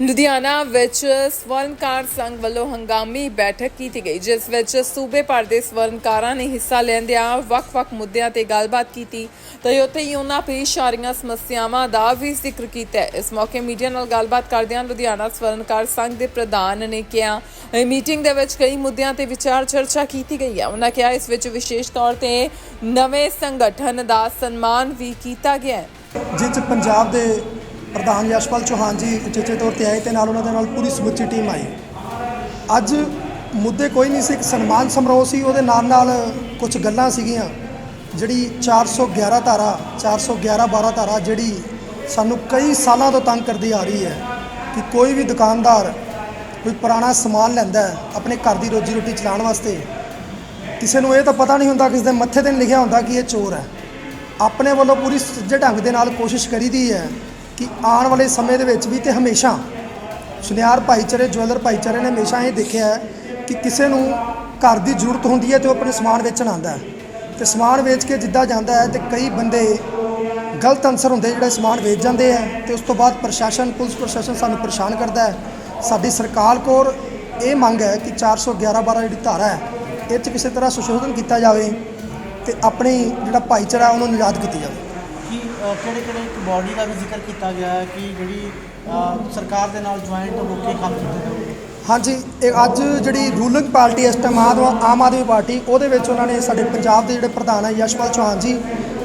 ਲੁਧਿਆਣਾ ਵਿੱਚ ਸਵਰਨਕਾਰ ਸੰਘ ਵੱਲੋਂ ਹੰਗਾਮੀ ਬੈਠਕ ਕੀਤੀ ਗਈ, ਜਿਸ ਵਿੱਚ ਸੂਬੇ ਭਰ ਦੇ ਸਵਰਨਕਾਰਾਂ ਨੇ ਹਿੱਸਾ ਲੈਂਦਿਆਂ ਵੱਖ-ਵੱਖ ਮੁੱਦਿਆਂ ਤੇ ਗੱਲਬਾਤ ਕੀਤੀ ਤੇ ਉੱਥੇ ਹੀ ਉਹਨਾਂ ਪੇਸ਼ ਆ ਰਹੀਆਂ ਸਮੱਸਿਆਵਾਂ ਦਾ ਵੀ ਜ਼ਿਕਰ ਕੀਤਾ। ਇਸ ਮੌਕੇ ਮੀਡੀਆ ਨਾਲ ਗੱਲਬਾਤ ਕਰਦਿਆਂ ਲੁਧਿਆਣਾ ਸਵਰਨਕਾਰ ਸੰਘ ਦੇ ਪ੍ਰਧਾਨ ਨੇ ਕਿਹਾ ਮੀਟਿੰਗ ਦੇ ਵਿੱਚ ਕਈ ਮੁੱਦਿਆਂ ਤੇ ਵਿਚਾਰ ਚਰਚਾ ਕੀਤੀ ਗਈ ਹੈ। ਉਹਨਾਂ ਕਿਹਾ, ਇਸ ਵਿੱਚ ਵਿਸ਼ੇਸ਼ ਤੌਰ ਤੇ ਨਵੇਂ ਸੰਗਠਨ ਦਾ ਸਨਮਾਨ ਵੀ ਕੀਤਾ ਗਿਆ ਜਿਸ ਪੰਜਾਬ ਦੇ ਪ੍ਰਧਾਨ ਯਸ਼ਪਾਲ ਚੌਹਾਨ ਜੀ ਉਚੇਚੇ ਤੌਰ ਤੇ ਆਏ ਤੇ ਨਾਲ ਉਹਨਾਂ ਦੇ ਨਾਲ ਪੂਰੀ ਸਮੁੱਚੀ ਟੀਮ ਆਈ। ਅੱਜ ਮੁੱਦੇ ਕੋਈ ਨਹੀਂ ਸੀ, ਇੱਕ ਸਨਮਾਨ ਸਮਾਰੋਹ ਸੀ, ਉਹਦੇ ਨਾਲ ਨਾਲ ਕੁਝ ਗੱਲਾਂ ਸੀਗੀਆਂ, ਜਿਹੜੀ 411 ਧਾਰਾ 411 12 ਧਾਰਾ ਜਿਹੜੀ ਸਾਨੂੰ ਕਈ ਸਾਲਾਂ ਤੋਂ ਤੰਗ ਕਰਦੀ ਆ ਰਹੀ ਹੈ ਕਿ ਕੋਈ ਵੀ ਦੁਕਾਨਦਾਰ ਕੋਈ ਪੁਰਾਣਾ ਸਮਾਨ ਲੈਂਦਾ ਹੈ ਆਪਣੇ ਘਰ ਦੀ ਰੋਜੀ ਰੋਟੀ ਚਲਾਉਣ ਵਾਸਤੇ, ਕਿਸੇ ਨੂੰ ਇਹ ਤਾਂ ਪਤਾ ਨਹੀਂ ਹੁੰਦਾ ਕਿਸੇ ਦੇ ਮੱਥੇ ਤੇ ਲਿਖਿਆ ਹੁੰਦਾ ਕਿ ਇਹ ਚੋਰ ਹੈ। ਆਪਣੇ ਵੱਲੋਂ ਪੂਰੀ ਸੱਜੇ ਢੰਗ ਦੇ ਨਾਲ ਕੋਸ਼ਿਸ਼ ਕਰੀਦੀ ਹੈ ਕਿ ਆਉਣ ਵਾਲੇ ਸਮੇਂ ਦੇ ਵਿੱਚ ਵੀ ਤੇ ਹਮੇਸ਼ਾ ਸੁਨਿਆਰ ਭਾਈਚਾਰੇ ਜੁਐਲਰ ਭਾਈਚਾਰੇ ਨੇ ਹਮੇਸ਼ਾ ਇਹ ਦੇਖਿਆ ਹੈ ਕਿ ਕਿਸੇ ਨੂੰ ਘਰ ਦੀ ਜ਼ਰੂਰਤ ਹੁੰਦੀ ਹੈ ਤੇ ਉਹ ਆਪਣੇ ਸਮਾਨ ਵੇਚਣ ਆਉਂਦਾ ਹੈ। ਤੇ ਸਮਾਨ ਵੇਚ ਕੇ ਜਿੱਦਾਂ ਜਾਂਦਾ ਹੈ ਤੇ ਕਈ ਬੰਦੇ ਗਲਤ ਅਨਸਰ ਹੁੰਦੇ ਜਿਹੜੇ ਸਮਾਨ ਵੇਚ ਜਾਂਦੇ ਆ ਤੇ ਉਸ ਤੋਂ ਬਾਅਦ ਪ੍ਰਸ਼ਾਸਨ, ਪੁਲਿਸ ਪ੍ਰਸ਼ਾਸਨ ਸਾਨੂੰ ਪਰੇਸ਼ਾਨ ਕਰਦਾ ਹੈ। ਸਾਡੀ ਸਰਕਾਰ ਕੋਲ ਇਹ ਮੰਗ ਹੈ ਕਿ 411 12 ਜਿਹੜੀ ਧਾਰਾ ਹੈ, ਇਹ 'ਚ ਕਿਸੇ ਤਰ੍ਹਾਂ ਸੁਸ਼ੋਧਨ ਕੀਤਾ ਜਾਵੇ ਤੇ ਆਪਣੀ ਜਿਹੜਾ ਭਾਈਚਾਰਾ ਉਹਨੂੰ ਨਿਯਾਦ ਕੀਤੀ ਜਾਵੇ। ਕਿ ਕਿਹੜੇ ਕਿਹੜੇ ਇੱਕ ਬਾਡੀ ਦਾ ਵੀ ਜ਼ਿਕਰ ਕੀਤਾ ਗਿਆ ਹੈ ਕਿ ਜਿਹੜੀ ਸਰਕਾਰ ਦੇ ਨਾਲ ਜੁਆਇੰਟ ਹੋ ਕੇ ਕੰਮ ਕੀਤੇ ਜਾਊਗੇ ਹਾਂਜੀ, ਇਹ ਅੱਜ ਜਿਹੜੀ ਰੂਲਿੰਗ ਪਾਰਟੀ ਇਸ ਟਾਈਮ ਆਦਮ ਆਮ ਆਦਮੀ ਪਾਰਟੀ, ਉਹਦੇ ਵਿੱਚ ਉਹਨਾਂ ਨੇ ਸਾਡੇ ਪੰਜਾਬ ਦੇ ਜਿਹੜੇ ਪ੍ਰਧਾਨ ਹੈ ਯਸ਼ਪਾਲ ਚੌਹਾਨ ਜੀ,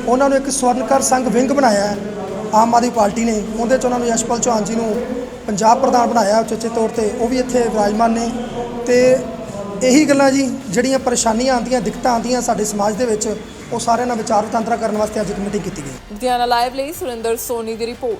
ਉਹਨਾਂ ਨੂੰ ਇੱਕ ਸਵਰਨਕਰ ਸੰਘ ਵਿੰਗ ਬਣਾਇਆ ਹੈ, ਆਮ ਆਦਮੀ ਪਾਰਟੀ ਨੇ। ਉਹਦੇ 'ਚ ਉਹਨਾਂ ਨੂੰ ਯਸ਼ਪਾਲ ਚੌਹਾਨ ਜੀ ਨੂੰ ਪੰਜਾਬ ਪ੍ਰਧਾਨ ਬਣਾਇਆ, ਉਚੇਚੇ ਤੌਰ ਤੇ। ਉਹ ਵੀ ਇੱਥੇ ਵਿਰਾਜਮਾਨ ਨੇ। ਤੇ ਇਹੀ ਗੱਲਾਂ ਜੀ, ਜਿਹੜੀਆਂ ਪਰੇਸ਼ਾਨੀਆਂ ਆਉਂਦੀਆਂ, ਦਿੱਕਤਾਂ ਆਉਂਦੀਆਂ ਸਾਡੇ ਸਮਾਜ ਦੇ ਵਿੱਚ, ਉਹ ਸਾਰਿਆਂ ਨਾਲ ਵਿਚਾਰ ਵਟਾਂਦਰਾ ਕਰਨ ਵਾਸਤੇ ਅੱਜ ਇੱਕ ਮੀਟਿੰਗ ਕੀਤੀ ਗਈ। ਲੁਧਿਆਣਾ ਲਾਈਵ ਲਈ ਸੁਰਿੰਦਰ ਸੋਨੀ ਦੀ ਰਿਪੋਰਟ।